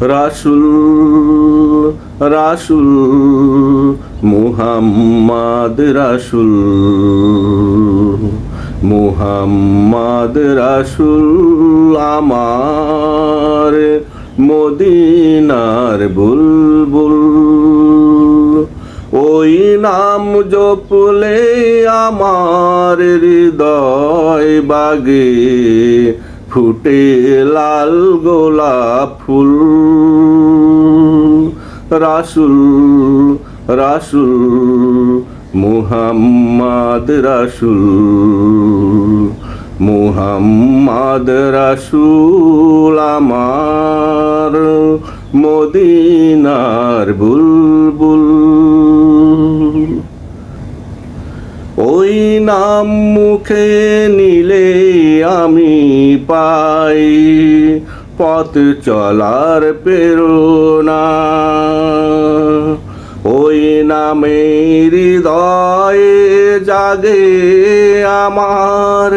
রাসুল রাসুল, মুহাম্মদ রাসুল মুহাম্মদ রাসুল আমার মদিনার বুলবুল। ওই নাম জপলে আমার হৃদয় বাগে। ফুটে লাল গোলাপ ফুল। রাসুল রাসুল মুহাম্মদ রাসুল মুহাম্মদ রাসুল আমার মদিনার বুলবুল ওই নাম মুখে নিলে আমি পাই পথ চলার প্রেরণা। ওই নামে হৃদয়ে জাগে আমার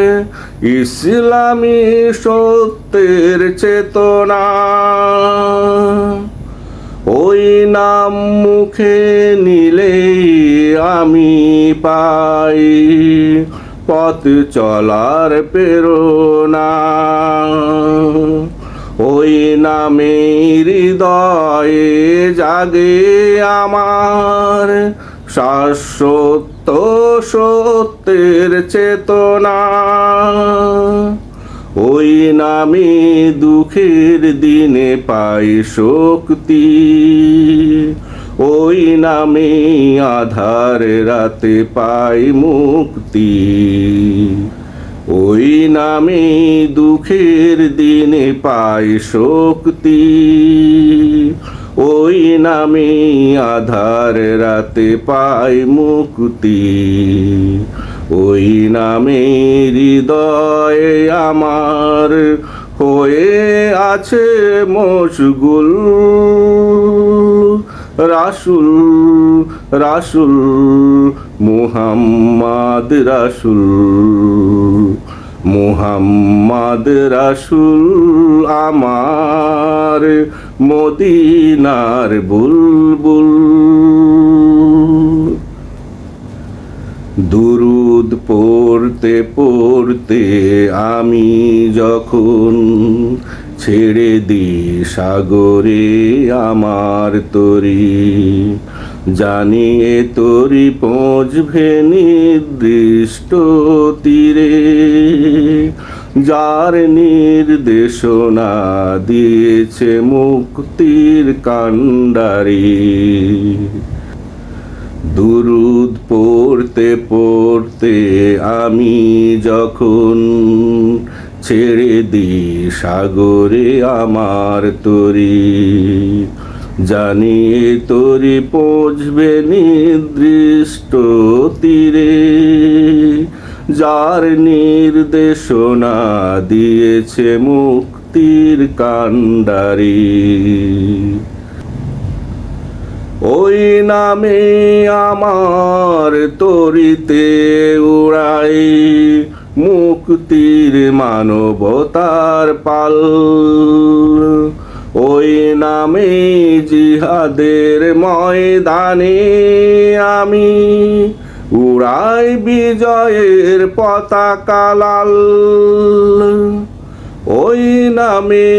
ইসলামী সত্যের চেতনা। ওই নাম মুখে নিলে আমি পাই পথ চলার প্রেরণা। ওই নামে হৃদয়ে জাগে আমার শাশ্বত সত্যের চেতনা। ওই নামে দুঃখের দিনে পাই শক্তি। নামে আধার রাতে পাই মুক্তি। ওই নামে দুঃখের দিনে পাই শক্তি। ওই নামে আধার রাতে পাই মুক্তি। ওই নামে হৃদয়ে আমার হয়ে আছে মশগুল। রাসুল রাসুল মুহাম্মদ রাসুল মুহাম্মদ রাসুল আমার মদিনার বুলবুল। দুরুদ পড়তে পড়তে আমি যখন ছেড়ে দিই সাগরে আমার তরি। জানিয়ে তরি পৌঁছবে নির্দিষ্ট তীরে। যার নির্দেশনা দিয়েছে মুক্তির কাণ্ডারি। দুরুদ পড়তে পড়তে আমি যখন ছেড়ে দি সাগরে আমার তরি। জানিয়ে তরি পৌঁছবে নির্দিষ্ট তীরে। যার নির্দেশনা দিয়েছে মুক্তির কাণ্ডারি ওই নামে আমার তরিতে উড়াই। মুক্তির মানবতার পাল। ওই নামে জিহাদের ময়দানে আমি উড়াই বিজয়ের পতাকা লাল। ওই নামে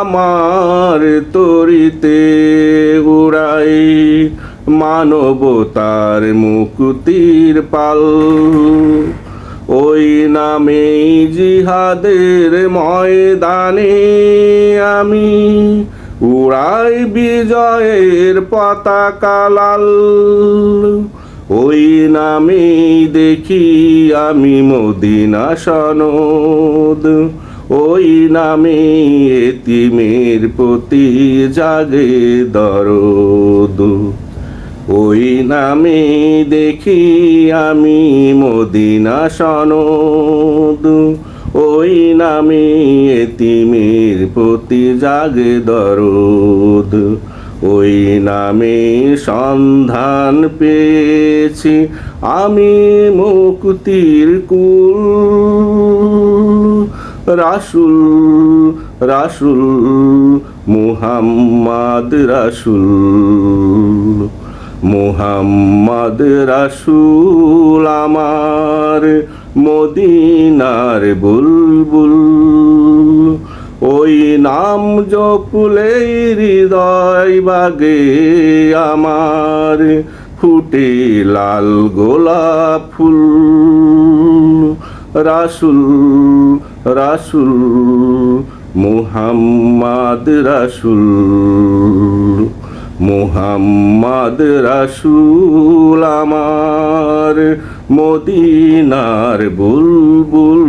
আমার তরিতে উড়াই মানবতার মুকুতির পাল। ওই নামে জিহাদের ময়দানে আমি উড়াই বিজয়ের পতাকা লাল। ওই নামে দেখি আমি মদিনা সনদ। ওই নামে এতিমের প্রতি জাগে দরদ। ওই নামে দেখি আমি মদিনা সনদ। ওই নামে এতিমের প্রতি জাগে দরদ। ওই নামে সন্ধান পেয়েছি আমি মুক্তির কুল। রাসুল রাসুল, মুহাম্মদ রাসুল। মুহাম্মদ রাসুল আমার মদিনার বুলবুল। ওই নাম জপুলে হৃদয় বাগে আমার ফুটে লাল গোলাপ ফুল। রাসুল রাসুল, মুহাম্মদ রাসুল। মুহাম্মদ রাসুল আমার মদিনার বুলবুল